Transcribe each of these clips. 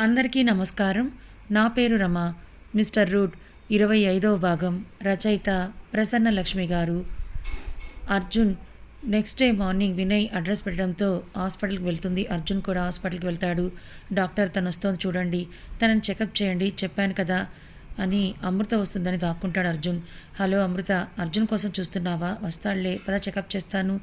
అందరికీ నమస్కారం. నా పేరు రమ. మిస్టర్ రూట్ ఇరవై ఐదవ భాగం రచయిత ప్రసన్న లక్ష్మి గారు. Arjun next day morning Vinay address పెట్టడంతో హాస్పిటల్కి వెళ్తుంది. అర్జున్ కూడా హాస్పిటల్కి వెళ్తాడు. డాక్టర్ తను వస్తుంది చూడండి. తనని చెకప్ చేయండి. చెప్పాను కదా. అని అమృత వస్తుందని దాక్కుంటాడు అర్జున్. హలో అమృత అర్జున్ కోసం చూస్తున్నావా? వస్తాడులే పద చెకప్ చేస్తాను.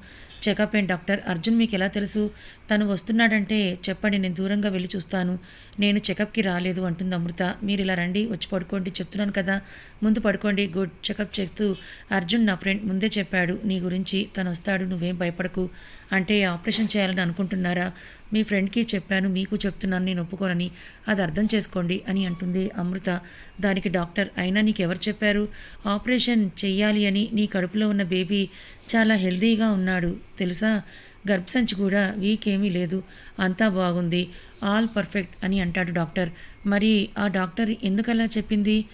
చెకప్ ఏం డాక్టర్? అర్జున్ మీకు ఎలా తెలుసు? తను వస్తున్నాడంటే చెప్పండి నేను దూరంగా వెళ్ళి చూస్తాను. నేను చెకప్కి రాలేదు అంటుంది అమృత. మీరు ఇలా రండి వచ్చి పడుకోండి చెప్తున్నాను కదా. ముందు పడుకోండి గుడ్ చెకప్ చేస్తూ అర్జున్ నా ఫ్రెండ్ ముందే చెప్పాడు. నీ గురించి తను వస్తాడు నువ్వేం భయపడకు. అంటే ఆపరేషన్ చేయాలని అనుకుంటున్నారా? మీ ఫ్రెండ్కి చెప్పాను మీకు చెప్తున్నాను నేను ఒప్పుకోనని. అది అర్థం చేసుకోండి అని అంటుంది అమృత. దానికి డాక్టర్ అయినా నీకు ఎవరు చెప్పారు? ఆపరేషన్ చెయ్యాలి అని నీ కడుపులో ఉన్న బేబీ చాలా హెల్దీగా ఉన్నాడు. తెలుసా? గర్భసంచి కూడా వీక్ ఏమీ లేదు. అంతా బాగుంది. ఆల్ పర్ఫెక్ట్ అని అంటాడు డాక్టర్. మరి ఆ డాక్టర్ ఎందుకలా చెప్పింది?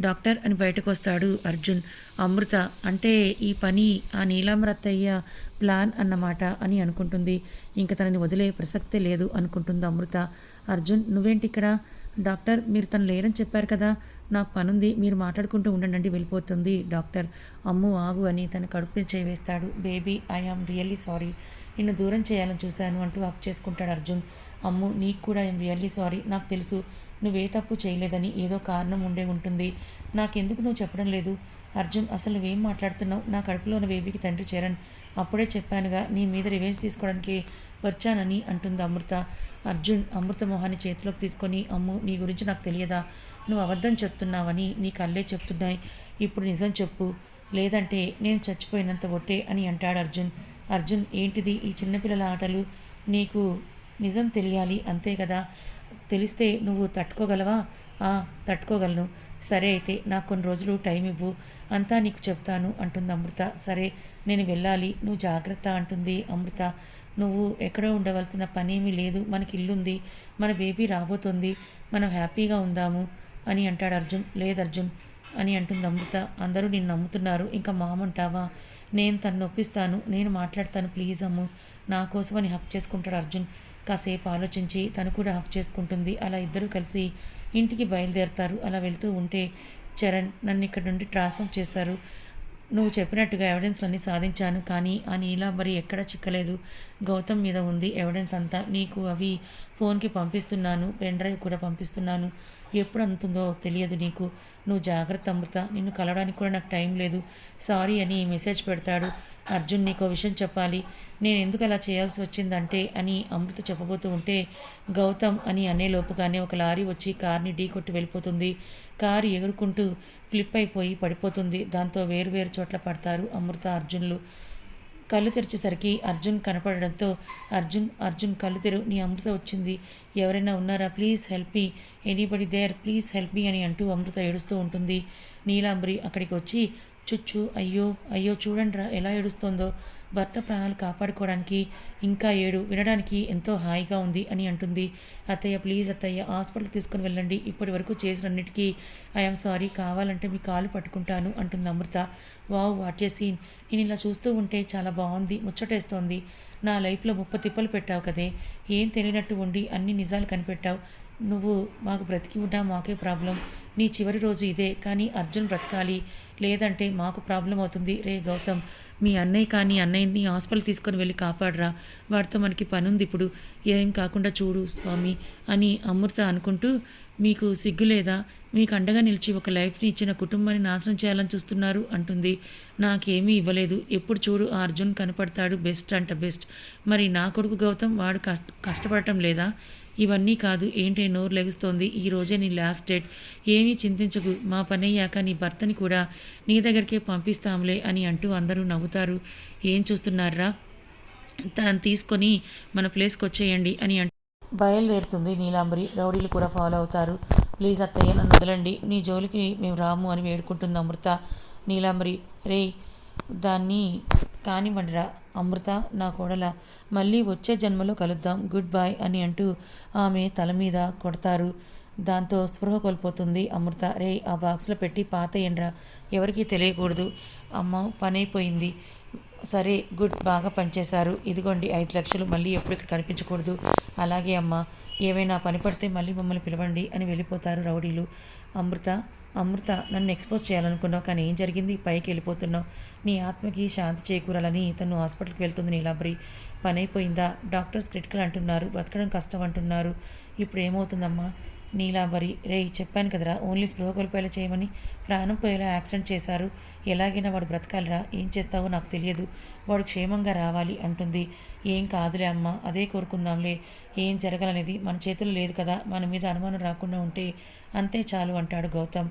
డాక్టర్ అని బయటకు వస్తాడు అర్జున్. అమృత అంటే ఈ పని ఆ నీలామరత్తయ్య ప్లాన్ అన్నమాట అని అనుకుంటుంది. ఇంక తనని వదిలే ప్రసక్తే లేదు అనుకుంటుంది అమృత. అర్జున్ నువ్వేంటి ఇక్కడ? డాక్టర్ మీరు తను లేరని చెప్పారు కదా. నాకు పనుంది మీరు మాట్లాడుకుంటూ ఉండండి వెళ్ళిపోతుంది డాక్టర్. అమ్ము ఆగు అని తన కడుపు చేవేస్తాడు. Baby I am really sorry. నిన్ను దూరం చేయాలని చూశాను అంటూ హక్ చేసుకుంటాడు అర్జున్. అమ్ము నీకు కూడా ఐఎమ్ రియల్లీ సారీ. నాకు తెలుసు నువ్వే తప్పు చేయలేదని ఏదో కారణం ఉండే ఉంటుంది. నాకెందుకు నువ్వు చెప్పడం లేదు? అర్జున్ అసలు నువ్వేం మాట్లాడుతున్నావు? నా కడుపులో ఉన్న బేబీకి తండ్రి చరణ్ అప్పుడే చెప్పానుగా నీ మీద రివెంజ్ తీసుకోవడానికి వచ్చానని అంటుంది అమృత. అర్జున్ అమృత మొహాన్ని చేతిలోకి తీసుకొని అమ్ము నీ గురించి నాకు తెలియదా? నువ్వు అబద్ధం చెప్తున్నావని నీ కళ్ళే చెప్తున్నాయి. ఇప్పుడు నిజం చెప్పు. లేదంటే నేను చచ్చిపోయినంత ఒట్టే అని అంటాడు అర్జున్. అర్జున్ ఏంటిది ఈ చిన్నపిల్లల ఆటలు? నీకు నిజం తెలియాలి అంతే కదా? తెలిస్తే నువ్వు తట్టుకోగలవా? ఆ తట్టుకోగలను. సరే అయితే నాకు కొన్ని రోజులు టైం ఇవ్వు. అంతా నీకు చెప్తాను అంటుంది అమృత. సరే నేను వెళ్ళాలి. నువ్వు జాగ్రత్త అంటుంది అమృత. నువ్వు ఎక్కడో ఉండవలసిన పనేమీ లేదు. మనకి ఇల్లుంది. మన బేబీ రాబోతుంది. మనం హ్యాపీగా ఉందాము అని అంటాడు అర్జున్. లేదు అర్జున్ అని అంటుంది అమృత. అందరూ నిన్ను నమ్ముతున్నారు. ఇంకా మామంటావా నేను తను నొప్పిస్తాను నేను మాట్లాడతాను. ప్లీజ్ అమ్ము. నా కోసమని హక్ చేసుకుంటాడు అర్జున్. కాసేపు ఆలోచించి తను కూడా ఆఫ్ చేసుకుంటుంది. అలా ఇద్దరూ కలిసి ఇంటికి బయలుదేరుతారు. అలా వెళ్తూ ఉంటే చరణ్ నన్ను ఇక్కడ నుండి ట్రాన్స్ఫర్ చేశారు. నువ్వు చెప్పినట్టుగా ఎవిడెన్స్లన్నీ సాధించాను. కానీ ఆ నీలాంబరి ఎక్కడ చిక్కలేదు. గౌతమ్ మీద ఉంది ఎవిడెన్స్ అంతా. నీకు అవి ఫోన్కి పంపిస్తున్నాను. పెన్ డ్రైవ్ కూడా పంపిస్తున్నాను. ఎప్పుడు అందుతుందో తెలియదు నీకు. నువ్వు జాగ్రత్త అమృత. నిన్ను కలవడానికి కూడా నాకు టైం లేదు. సారీ అని మెసేజ్ పెడతాడు. అర్జున్ నీకు విషయం చెప్పాలి. నేను ఎందుకు అలా చేయాల్సి వచ్చిందంటే అని అమృత చెప్పబోతూ ఉంటే గౌతమ్ అని అనే లోపుగానే ఒక లారీ వచ్చి కార్ని ఢీ కొట్టి వెళ్ళిపోతుంది. కారు ఎగురుకుంటూ ఫ్లిప్ అయిపోయి పడిపోతుంది. దాంతో వేరు వేరు చోట్ల పడతారు అమృత అర్జున్లు. కళ్ళు తెరిచేసరికి అర్జున్ కనపడడంతో అర్జున్ అర్జున్ కళ్ళు తెరు నీ అమృత వచ్చింది. ఎవరైనా ఉన్నారా? Please help me. Anybody there please help me అని అంటూ అమృత ఏడుస్తూ ఉంటుంది. నీలాంబరి అక్కడికి వచ్చి చుచ్చు అయ్యో అయ్యో చూడండిరా ఎలా ఏడుస్తోందో. భర్త ప్రాణాలు కాపాడుకోవడానికి ఇంకా ఏడు వినడానికి ఎంతో హాయిగా ఉంది అని అంటుంది. అత్తయ్య ప్లీజ్ అత్తయ్య హాస్పిటల్కి తీసుకుని వెళ్ళండి. ఇప్పటి వరకు చేసినన్నిటికీ ఐఎమ్ సారీ కావాలంటే మీ కాలు పట్టుకుంటాను అంటుంది Amrutha. Wow what a scene. నేను ఇలా చూస్తూ ఉంటే చాలా బాగుంది ముచ్చటేస్తోంది. నా లైఫ్లో ముప్ప తిప్పలు పెట్టావు కదే. ఏం తెలియనట్టు ఉండి అన్ని నిజాలు కనిపెట్టావు. నువ్వు మాకు బ్రతికి ఉన్నా మాకే ప్రాబ్లం. నీ చివరి రోజు ఇదే కానీ అర్జున్ బ్రతకాలి. లేదంటే మాకు ప్రాబ్లం అవుతుంది. రే గౌతమ్ మీ అన్నయ్య కానీ అన్నయ్యని హాస్పిటల్ తీసుకొని వెళ్ళి కాపాడరా. వాడితో మనకి పని ఉంది ఇప్పుడు. ఏం కాకుండా చూడు స్వామి అని అమృత అనుకుంటూ మీకు సిగ్గు లేదా? మీకు అండగా నిలిచి ఒక లైఫ్ని ఇచ్చిన కుటుంబాన్ని నాశనం చేయాలని చూస్తున్నారు అంటుంది. నాకేమీ ఇవ్వలేదు. ఎప్పుడు చూడు అర్జున్ కనపడతాడు బెస్ట్ అంట బెస్ట్. మరి నా కొడుకు గౌతమ్ వాడు కష్టపడటం లేదా? ఇవన్నీ కాదు ఏంటి నోరు లెగుస్తోంది ఈ రోజే నీ లాస్ట్ డేట్ ఏమీ చింతించకు మా పని అయ్యాక నీ భర్తని కూడా నీ దగ్గరికే పంపిస్తాంలే అని అంటూ అందరూ నవ్వుతారు. ఏం చూస్తున్నారా? తనని తీసుకొని మన ప్లేస్కి వచ్చేయండి అని అంటూ బయలుదేరుతుంది నీలాంబరి. రౌడీలు కూడా ఫాలో అవుతారు. ప్లీజ్ అత్తయ్య నన్ను వదలండి. నీ జోలికి మేము రాము అని వేడుకుంటుంది అమృత. నీలాంబరి రే దాన్ని కానివ్వండిరా అమృత నా కోడల. మళ్ళీ వచ్చే జన్మలో కలుద్దాం గుడ్ బాయ్ అని అంటూ ఆమె తల మీద కొడతారు. దాంతో స్పృహ కోల్పోతుంది అమృత. రే ఆ బాక్స్లో పెట్టి పాతయ్యండిరా ఎవరికీ తెలియకూడదు. అమ్మ పనైపోయింది. సరే గుడ్ బాగా పనిచేశారు. ఇదిగోండి ఐదు లక్షలు మళ్ళీ ఎప్పుడు ఇక్కడ కనిపించకూడదు. అలాగే అమ్మ ఏవైనా పని పడితే మళ్ళీ మమ్మల్ని పిలవండి అని వెళ్ళిపోతారు రౌడీలు. అమృత అమృత నన్ను ఎక్స్పోజ్ చేయాలనుకున్నావు కానీ ఏం జరిగింది? పైకి వెళ్ళిపోతున్నావు. నీ ఆత్మకి శాంతి చేకూరాలని తను హాస్పిటల్కి వెళ్తుంది నీలాబ్రి పని అయిపోయిందా డాక్టర్స్ క్రిటికల్ అంటున్నారు. బ్రతకడం కష్టం అంటున్నారు. ఇప్పుడు ఏమవుతుందమ్మా? నీలాంబరి రే చెప్పాను కదరా ఓన్లీ స్పృహ కోల్పోయేలా చేయమని ప్రాణం పోయేలా యాక్సిడెంట్ చేశారు. ఎలాగైనా వాడు బ్రతకాలిరా ఏం చేస్తావో నాకు తెలియదు. వాడు క్షేమంగా రావాలి అంటుంది. ఏం కాదులే అమ్మ అదే కోరుకుందాంలే. ఏం జరగాలనేది మన చేతుల్లో లేదు కదా మన మీద అనుమానం రాకుండా ఉంటే అంతే చాలు అంటాడు గౌతమ్.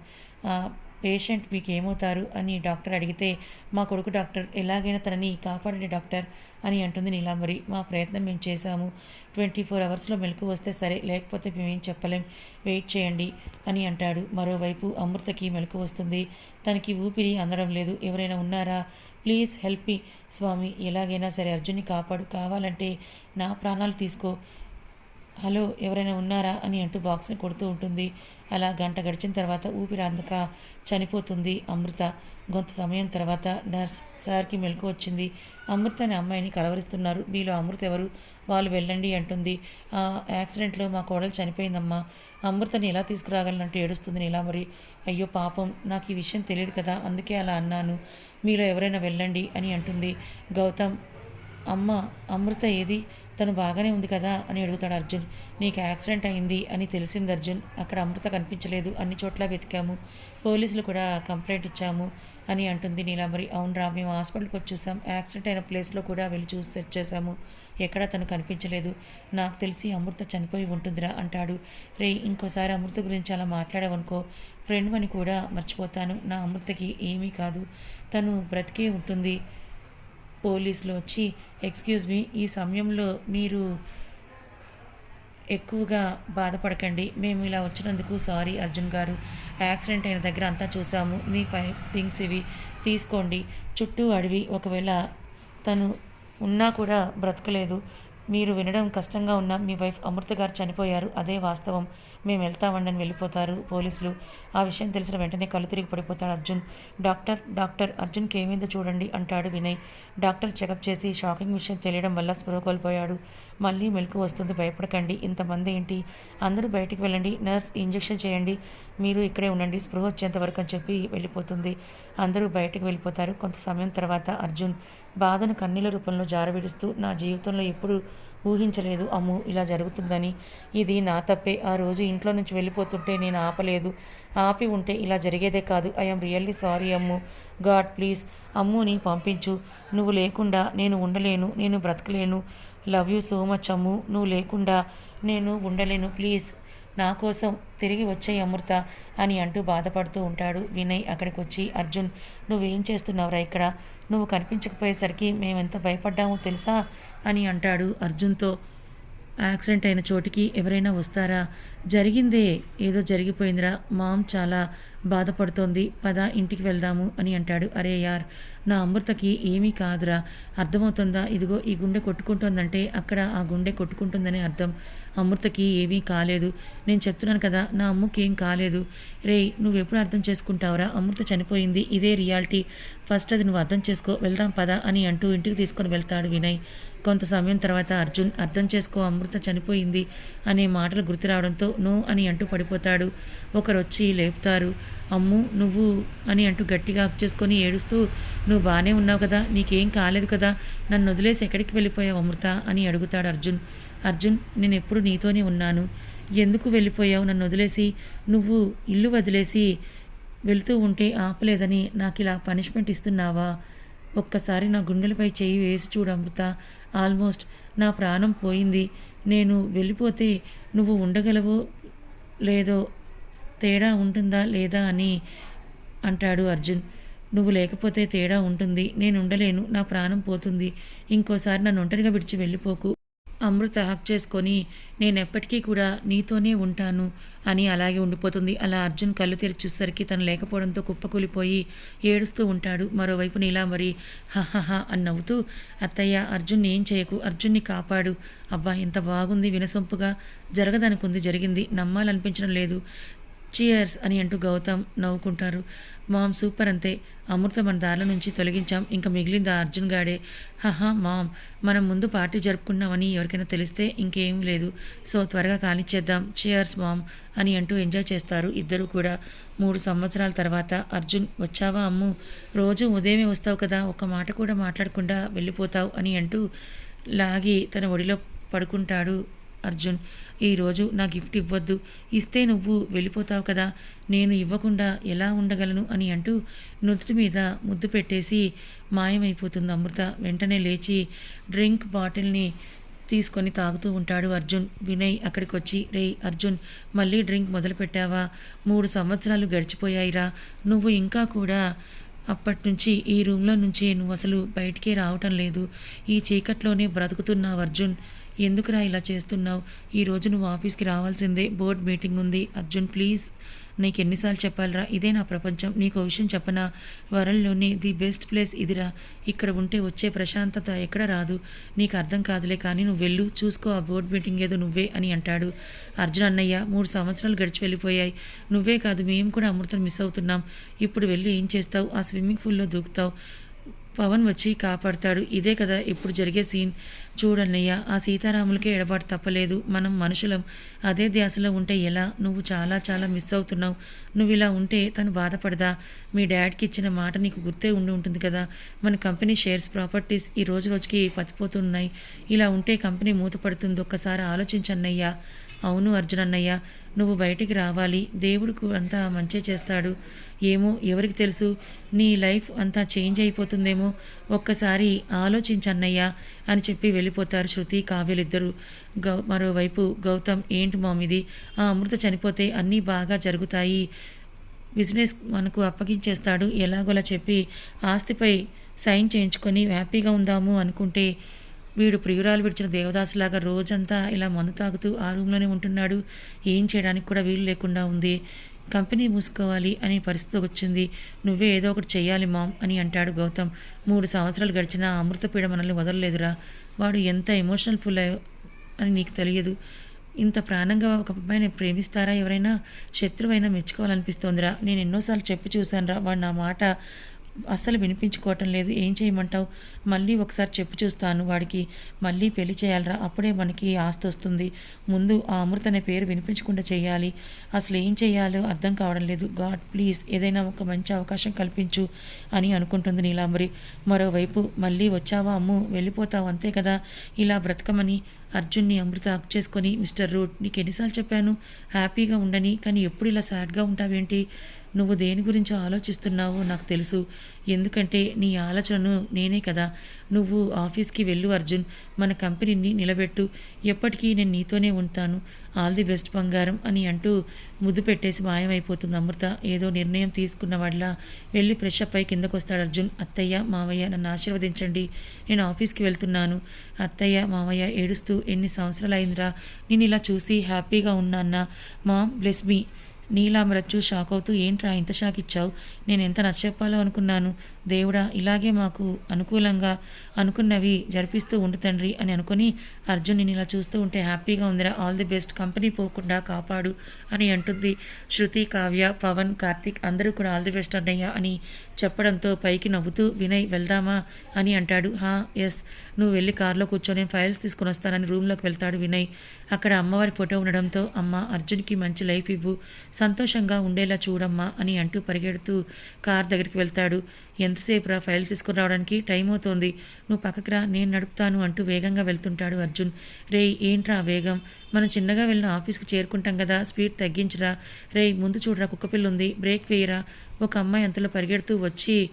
పేషెంట్ మీకు ఏమవుతారు అని డాక్టర్ అడిగితే మా కొడుకు డాక్టర్ ఎలాగైనా తనని కాపాడండి డాక్టర్ అని అంటుంది నీలాంబరి. మా ప్రయత్నం మేము చేశాము. ట్వంటీ ఫోర్ అవర్స్లో మెలకు వస్తే సరే లేకపోతే మేమేం చెప్పలేం. వెయిట్ చేయండి అని అంటాడు. మరోవైపు అమృతకి మెలకు వస్తుంది. తనకి ఊపిరి అందడం లేదు. ఎవరైనా ఉన్నారా? ప్లీజ్ హెల్ప్ మీ. స్వామి ఎలాగైనా సరే అర్జున్ని కాపాడు. కావాలంటే నా ప్రాణాలు తీసుకో. హలో ఎవరైనా ఉన్నారా? అని అంటూ బాక్స్ని కొడుతూ ఉంటుంది. అలా గంట గడిచిన తర్వాత ఊపిరి అందక చనిపోతుంది అమృత. కొంత సమయం తర్వాత నర్స్ సార్కి మెలకు వచ్చింది. అమృత అనే అమ్మాయిని కలవరిస్తున్నారు. మీలో అమృత ఎవరు? వాళ్ళు వెళ్ళండి అంటుంది. "ఆ, యాక్సిడెంట్లో మా కోడలు చనిపోయిందమ్మా. అమృతని ఎలా తీసుకురాగలనంటూ ఏడుస్తుంది నీలాంబరి. అయ్యో పాపం నాకు ఈ విషయం తెలియదు కదా అందుకే అలా అన్నాను. మీలో ఎవరైనా వెళ్ళండి అని అంటుంది. గౌతమ్ అమ్మ అమృత ఏది? తను బాగానే ఉంది కదా అని అడుగుతాడు అర్జున్. నీకు యాక్సిడెంట్ అయింది అని తెలిసింది అర్జున్. అక్కడ అమృత కనిపించలేదు. అన్ని చోట్ల వెతికాము. పోలీసులు కూడా కంప్లైంట్ ఇచ్చాము అని అంటుంది నీలాంబరి. అవునరా మేము హాస్పిటల్కి వచ్చి చూసాం. యాక్సిడెంట్ అయిన ప్లేస్లో కూడా వెళ్ళి చూసి సెర్చ్ చేశాము. ఎక్కడా తను కనిపించలేదు. నాకు తెలిసి అమృత చనిపోయి ఉంటుందిరా అంటాడు. రే ఇంకోసారి అమృత గురించి అలా మాట్లాడావనుకో ఫ్రెండ్ అని కూడా మర్చిపోతాను. నా అమృతకి ఏమీ కాదు. తను బ్రతికే ఉంటుంది. పోలీసులు వచ్చి ఎక్స్క్యూజ్ మీ ఈ సమయంలో మీరు ఎక్కువగా బాధపడకండి. మేము ఇలా వచ్చినందుకు సారీ అర్జున్ గారు. యాక్సిడెంట్ అయిన దగ్గర అంతా చూసాము. మీ ఫైవ్ థింగ్స్ ఇవి తీసుకోండి. చుట్టూ అడవి. ఒకవేళ తను ఉన్నా కూడా బ్రతకలేదు. మీరు వినడం కష్టంగా ఉన్న మీ వైఫ్ అమృత గారు చనిపోయారు. అదే వాస్తవం. మేము వెళ్తామండని వెళ్ళిపోతారు పోలీసులు. ఆ విషయం తెలిసిన వెంటనే కళ్ళు తిరిగి పడిపోతాడు అర్జున్. డాక్టర్ డాక్టర్ అర్జున్కి ఏమైందో చూడండి అంటాడు వినయ్. డాక్టర్ చెకప్ చేసి షాకింగ్ విషయం తెలియడం వల్ల స్పృహ కోల్పోయాడు. మళ్ళీ మెలకు వస్తుంది. భయపడకండి. ఇంతమంది ఏంటి? అందరూ బయటికి వెళ్ళండి. నర్స్ ఇంజెక్షన్ చేయండి. మీరు ఇక్కడే ఉండండి. స్పృహ వచ్చేంత వరకు అని చెప్పి వెళ్ళిపోతుంది. అందరూ బయటికి వెళ్ళిపోతారు. కొంత సమయం తర్వాత అర్జున్ బాధను కన్నీల రూపంలో జారవిడుస్తూ నా జీవితంలో ఎప్పుడు ఊహించలేదు అమ్ము ఇలా జరుగుతుందని. ఇది నా తప్పే. ఆ రోజు ఇంట్లో నుంచి వెళ్ళిపోతుంటే నేను ఆపలేదు. ఆపి ఉంటే ఇలా జరిగేదే కాదు. I'm really sorry Ammu. God please. అమ్ముని పంపించు. నువ్వు లేకుండా నేను ఉండలేను. నేను బ్రతకలేను. Love you so much Ammu. నువ్వు లేకుండా నేను ఉండలేను. ప్లీజ్. నా కోసం తిరిగి వచ్చే అమృత అని అంటూ బాధపడుతూ ఉంటాడు వినయ్ అక్కడికి వచ్చి అర్జున్ నువ్వేం చేస్తున్నావురా ఇక్కడ? నువ్వు కనిపించకపోయేసరికి మేమెంత భయపడ్డామో తెలుసా? అని అంటాడు అర్జున్తో. యాక్సిడెంట్ అయిన చోటికి ఎవరైనా వస్తారా? జరిగిందే ఏదో జరిగిపోయిందిరా. మామ్ చాలా బాధపడుతోంది. పద ఇంటికి వెళ్దాము అని అంటాడు. అరే యార్ నా అమృతకి ఏమీ కాదురా. అర్థమవుతుందా? ఇదిగో ఈ గుండె కొట్టుకుంటోందంటే అక్కడ ఆ గుండె కొట్టుకుంటుందని అర్థం. అమృతకి ఏమీ కాలేదు. నేను చెప్తున్నాను కదా నా అమ్మకి ఏం కాలేదు. రే నువ్వు ఎప్పుడు అర్థం చేసుకుంటావురా? అమృత చనిపోయింది. ఇదే రియాలిటీ. ఫస్ట్ అది నువ్వు అర్థం చేసుకో. వెళ్దాం పద అని అంటూ ఇంటికి తీసుకొని వెళ్తాడు వినయ్. కొంత సమయం తర్వాత అర్జున్ అర్థం చేసుకో అమృత చనిపోయింది అనే మాటలు గుర్తు రావడంతో నో అని అంటూ పడిపోతాడు. ఒకరు వచ్చి లేపుతారు. అమ్ము నువ్వు అని అంటూ గట్టిగా హక్ చేసుకొని ఏడుస్తూ నువ్వు బాగానే ఉన్నావు కదా నీకేం కాలేదు కదా నన్ను వదిలేసి ఎక్కడికి వెళ్ళిపోయావు అమృత? అని అడుగుతాడు అర్జున్. అర్జున్ నేను ఎప్పుడు నీతోనే ఉన్నాను. ఎందుకు వెళ్ళిపోయావు? నన్ను వదిలేసి. నువ్వు ఇల్లు వదిలేసి వెళ్తూ ఉంటే ఆపలేదని నాకు ఇలా పనిష్మెంట్ ఇస్తున్నావా? ఒక్కసారి నా గుండెలపై చేయి వేసి చూడు అమృత. ఆల్మోస్ట్ నా ప్రాణం పోయింది. నేను వెళ్ళిపోతే నువ్వు ఉండగలవో లేదో తేడా ఉంటుందా లేదా అని అంటాడు అర్జున్. నువ్వు లేకపోతే తేడా ఉంటుంది. నేను ఉండలేను. నా ప్రాణం పోతుంది. ఇంకోసారి నన్ను ఒంటరిగా విడిచి వెళ్ళిపోకు. అమృత హక్ చేసుకొని నేను ఎప్పటికీ కూడా నీతోనే ఉంటాను అని అలాగే ఉండిపోతుంది. అలా అర్జున్ కళ్ళు తెరిచేసరికి తను లేకపోవడంతో కుప్పకూలిపోయి ఏడుస్తూ ఉంటాడు. మరోవైపు నీలాంబరి హహహ అని నవ్వుతూ అత్తయ్య అర్జున్ ఏం చేయకు? అర్జున్ని కాపాడు. అబ్బా ఎంత బాగుంది వినసొంపుగా జరగదనుకుంది జరిగింది. నమ్మాలనిపించడం లేదు. చియర్స్ అని అంటూ గౌతమ్ నవ్వుకుంటారు. మామ్ సూపర్ అంతే. అమృత మన దారిలో నుంచి తొలగించాం. ఇంకా మిగిలింది అర్జున్ గాడే. హహా మామ్ మనం ముందు పార్టీ జరుపుకున్నామని ఎవరికైనా తెలిస్తే ఇంకేం లేదు. సో త్వరగా కానిచ్చేద్దాం చియర్స్ మామ్ అని అంటూ ఎంజాయ్ చేస్తారు ఇద్దరు కూడా. మూడు సంవత్సరాల తర్వాత అర్జున్ వచ్చావా అమ్ము? రోజు ఉదయమే వస్తావు కదా? ఒక్క మాట కూడా మాట్లాడకుండా వెళ్ళిపోతావు అని అంటూ లాగి తన ఒడిలో పడుకుంటాడు. అర్జున్ ఈరోజు నా గిఫ్ట్ ఇవ్వద్దు. ఇస్తే నువ్వు వెళ్ళిపోతావు కదా. నేను ఇవ్వకుండా ఎలా ఉండగలను అని అంటూ నుదుటి మీద ముద్దు పెట్టేసి మాయమైపోతుంది అమృత. వెంటనే లేచి డ్రింక్ బాటిల్ని తీసుకొని తాగుతూ ఉంటాడు అర్జున్. వినయ్ అక్కడికి వచ్చి రే అర్జున్ మళ్ళీ డ్రింక్ మొదలు పెట్టావా? మూడు సంవత్సరాలు గడిచిపోయాయిరా. నువ్వు ఇంకా కూడా అప్పటి నుంచి ఈ రూమ్లో నుంచి నువ్వు అసలు బయటికే రావటం లేదు. ఈ చీకట్లోనే బ్రతుకుతున్నావు అర్జున్. ఎందుకురా ఇలా చేస్తున్నావు? ఈరోజు నువ్వు ఆఫీస్కి రావాల్సిందే. బోర్డ్ మీటింగ్ ఉంది. అర్జున్ ప్లీజ్. నీకు ఎన్నిసార్లు చెప్పాలిరా? ఇదే నా ప్రపంచం. నీకు విషయం చెప్పనా? వరల్డ్లోనే ది బెస్ట్ ప్లేస్ ఇదిరా. ఇక్కడ ఉంటే వచ్చే ప్రశాంతత ఎక్కడ రాదు. నీకు అర్థం కాదులే కానీ నువ్వు వెళ్ళు. చూసుకో ఆ బోర్డ్ మీటింగ్ ఏదో నువ్వే అని అంటాడు. అర్జున్ అన్నయ్య మూడు సంవత్సరాలు గడిచి వెళ్ళిపోయాయి. నువ్వే కాదు మేము కూడా అమృతం మిస్ అవుతున్నాం. ఇప్పుడు వెళ్ళి ఏం చేస్తావు? ఆ స్విమ్మింగ్ పూల్లో దూకుతావు. పవన్ వచ్చి కాపాడతాడు. ఇదే కదా ఇప్పుడు జరిగే సీన్. చూడన్నయ్య ఆ సీతారాములకే ఎడబాటు తప్పలేదు. మనం మనుషులం. అదే ధ్యాసలో ఉంటే ఎలా? నువ్వు చాలా చాలా మిస్ అవుతున్నావు. నువ్వు ఇలా ఉంటే తను బాధపడదా? మీ డాడ్కి ఇచ్చిన మాట నీకు గుర్తే ఉండి ఉంటుంది కదా? మన కంపెనీ షేర్స్ ప్రాపర్టీస్ ఈ రోజు రోజుకి పతిపోతున్నాయి. ఇలా ఉంటే కంపెనీ మూతపడుతుంది. ఒక్కసారి ఆలోచించన్నయ్యా. అవును అర్జున్ అన్నయ్య నువ్వు బయటికి రావాలి. దేవుడికి అంతా మంచి చేస్తాడు. ఏమో ఎవరికి తెలుసు? నీ లైఫ్ అంతా చేంజ్ అయిపోతుందేమో? ఒక్కసారి ఆలోచించన్నయ్యా అని చెప్పి వెళ్ళిపోతారు శృతి కావ్యలిద్దరూ. గౌ మరోవైపు గౌతమ్ ఏంటి మామిది ఆ అమృత చనిపోతే అన్నీ బాగా జరుగుతాయి. బిజినెస్ మనకు అప్పగించేస్తాడు. ఎలాగోలా చెప్పి ఆస్తిపై సైన్ చేయించుకొని హ్యాపీగా ఉందాము అనుకుంటే వీడు ప్రియురాలు విడిచిన దేవదాసులాగా రోజంతా ఇలా మందు తాగుతూ ఆ రూమ్లోనే ఉంటున్నాడు. ఏం చేయడానికి కూడా వీలు లేకుండా ఉంది. కంపెనీ మూసుకోవాలి అనే పరిస్థితి వచ్చింది. నువ్వే ఏదో ఒకటి చెయ్యాలి మామ్ అని అంటాడు గౌతమ్. మూడు సంవత్సరాలు గడిచినా అమృతపీడ మనల్ని వదలలేదురా. వాడు ఎంత ఎమోషనల్ ఫుల్ అని నీకు తెలియదు. ఇంత ప్రాణంగా ఒక అబ్బాయిని ప్రేమిస్తారా ఎవరైనా? శత్రువైనా మెచ్చుకోవాలనిపిస్తోందిరా. నేను ఎన్నోసార్లు చెప్పి చూశానురా. వాడు నా మాట అస్సలు వినిపించుకోవటం లేదు. ఏం చేయమంటావు? మళ్ళీ ఒకసారి చెప్పు చూస్తాను వాడికి. మళ్ళీ పెళ్ళి చేయాలరా. అప్పుడే మనకి ఆస్తి వస్తుంది. ముందు ఆ అమృత అనే పేరు వినిపించకుండా చేయాలి. అసలు ఏం చేయాలో అర్థం కావడం లేదు. గాడ్ ప్లీజ్ ఏదైనా ఒక మంచి అవకాశం కల్పించు అని అనుకుంటుంది నీలాంబరి. మరోవైపు మళ్ళీ వచ్చావా అమ్ము? వెళ్ళిపోతావు అంతే కదా? ఇలా బ్రతకమని అర్జున్ని అమృత హక్ చేసుకొని మిస్టర్ రూట్ నీకు ఎన్నిసార్లు చెప్పాను? హ్యాపీగా ఉండని కానీ ఎప్పుడు ఇలా సాడ్గా ఉంటావేంటి? నువ్వు దేని గురించి ఆలోచిస్తున్నావో నాకు తెలుసు. ఎందుకంటే నీ ఆలోచనను నేనే కదా. నువ్వు ఆఫీస్కి వెళ్ళు అర్జున్. మన కంపెనీని నిలబెట్టు. ఎప్పటికీ నేను నీతోనే ఉంటాను. ఆల్ ది బెస్ట్ బంగారం అని అంటూ ముద్దు పెట్టేసి మాయమైపోతుంది అమృత. ఏదో నిర్ణయం తీసుకున్న వాళ్ళ వెళ్ళి ఫ్రెష్ అప్ అయి కిందకు వస్తాడు అర్జున్. అత్తయ్య మావయ్య నన్ను ఆశీర్వదించండి. నేను ఆఫీస్కి వెళ్తున్నాను. అత్తయ్య మావయ్య ఏడుస్తూ ఎన్ని సంవత్సరాలు అయిందిరా నేను ఇలా చూసి హ్యాపీగా ఉన్నాన్నా మా బ్లెస్ మీ. నీలామరచ్చు షాక్ అవుతూ ఏంట్రా ఇంత షాక్ ఇచ్చావు నేను ఎంత నచ్చెప్పాలో అనుకున్నాను. దేవుడా ఇలాగే మాకు అనుకూలంగా అనుకున్నవి జరిపిస్తూ ఉండు తండ్రి అని అనుకుని అర్జున్ నేను ఇలా చూస్తూ ఉంటే హ్యాపీగా ఉందిరా ఆల్ ది బెస్ట్ కంపెనీ పోకుండా కాపాడు అని అంటుంది శృతి కావ్య పవన్ కార్తిక్ అందరూ కూడా ఆల్ ది బెస్ట్ అన్నయ్య అని చెప్పడంతో పైకి నవ్వుతూ వినయ్ వెళ్దామా? అని అంటాడు. హా ఎస్. నువ్వు వెళ్ళి కారులో కూర్చొని ఫైల్స్ తీసుకుని వస్తానని రూమ్లోకి వెళ్తాడు వినయ్. అక్కడ అమ్మవారి ఫోటో ఉండడంతో అమ్మ అర్జున్కి మంచి లైఫ్ ఇవ్వు. సంతోషంగా ఉండేలా చూడమ్మా అని అంటూ పరిగెడుతూ కార్ దగ్గరికి వెళ్తాడు. ఎంతసేపు రా ఫైల్ తీసుకుని రావడానికి టైం అవుతోంది? నువ్వు పక్కకి రా నేను నడుపుతాను అంటూ వేగంగా వెళ్తుంటాడు అర్జున్. రే ఏంట్రా వేగం? మనం చిన్నగా వెళ్ళిన ఆఫీస్కి చేరుకుంటాం కదా స్పీడ్ తగ్గించరా. రే ముందు చూడరా కుక్కపిల్ల ఉంది బ్రేక్ వేయరా. ఒక అమ్మాయి అంతలో పరిగెడుతూ వచ్చి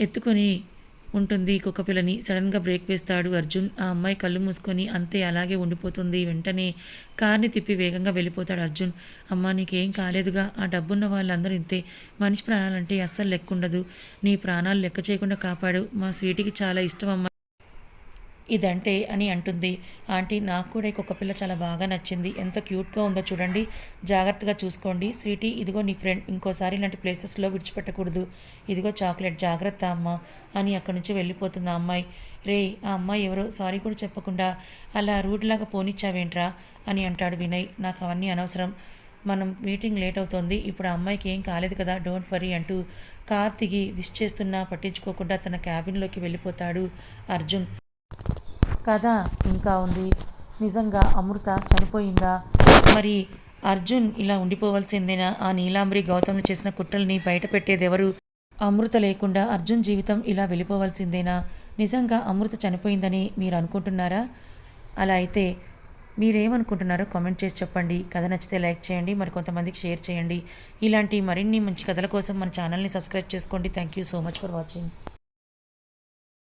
ఎత్తుకొని ఉంటుంది. కుక్కపిల్లని సడన్గా బ్రేక్ వేస్తాడు అర్జున్. ఆ అమ్మాయి కళ్ళు మూసుకొని అంతే అలాగే ఉండిపోతుంది. వెంటనే కార్ని తిప్పి వేగంగా వెళ్ళిపోతాడు అర్జున్. అమ్మ నీకేం కాలేదుగా. ఆ డబ్బున్న వాళ్ళందరూ ఇంతే. మనిషి ప్రాణాలంటే అస్సలు లెక్కుండదు. నీ ప్రాణాలు లెక్క చేయకుండా కాపాడు. మా స్వీటికి చాలా ఇష్టం అమ్మ. ఇదంటే అని అంటుంది. ఆంటీ నాకు కూడా ఈ కుక్కపిల్ల చాలా బాగా నచ్చింది. ఎంత క్యూట్గా ఉందో చూడండి. జాగ్రత్తగా చూసుకోండి. స్వీటీ ఇదిగో నీ ఫ్రెండ్ ఇంకోసారి ఇలాంటి ప్లేసెస్లో విడిచిపెట్టకూడదు. ఇదిగో చాక్లెట్ జాగ్రత్త అమ్మ అని అక్కడి నుంచి వెళ్ళిపోతుంది ఆ అమ్మాయి. రే ఆ అమ్మాయి ఎవరో? సారీ కూడా చెప్పకుండా అలా రూడ్లాగా పోనిచ్చావేంట్రా? అని అంటాడు వినయ్. నాకు అవన్నీ అనవసరం. మనం మీటింగ్ లేట్ అవుతోంది. ఇప్పుడు ఆ అమ్మాయికి ఏం కాలేదు కదా డోంట్ వరీ అంటూ కార్ దిగి విష్ చేస్తున్నా పట్టించుకోకుండా తన క్యాబిన్లోకి వెళ్ళిపోతాడు అర్జున్. కథ ఇంకా ఉంది. నిజంగా అమృత చనిపోయిందా? మరి అర్జున్ ఇలా ఉండిపోవాల్సిందేనా? ఆ నీలాంబరి గౌతమ్ని చేసిన కుట్రల్ని బయట పెట్టేదెవరు? అమృత లేకుండా అర్జున్ జీవితం ఇలా వెళ్ళిపోవాల్సిందేనా? నిజంగా అమృత చనిపోయిందని మీరు అనుకుంటున్నారా? అలా అయితే మీరేమనుకుంటున్నారో కామెంట్ చేసి చెప్పండి. కథ నచ్చితే లైక్ చేయండి మరి కొంతమందికి షేర్ చేయండి. ఇలాంటి మరిన్ని మంచి కథల కోసం మన ఛానల్ని సబ్స్క్రైబ్ చేసుకోండి. Thank you so much for watching.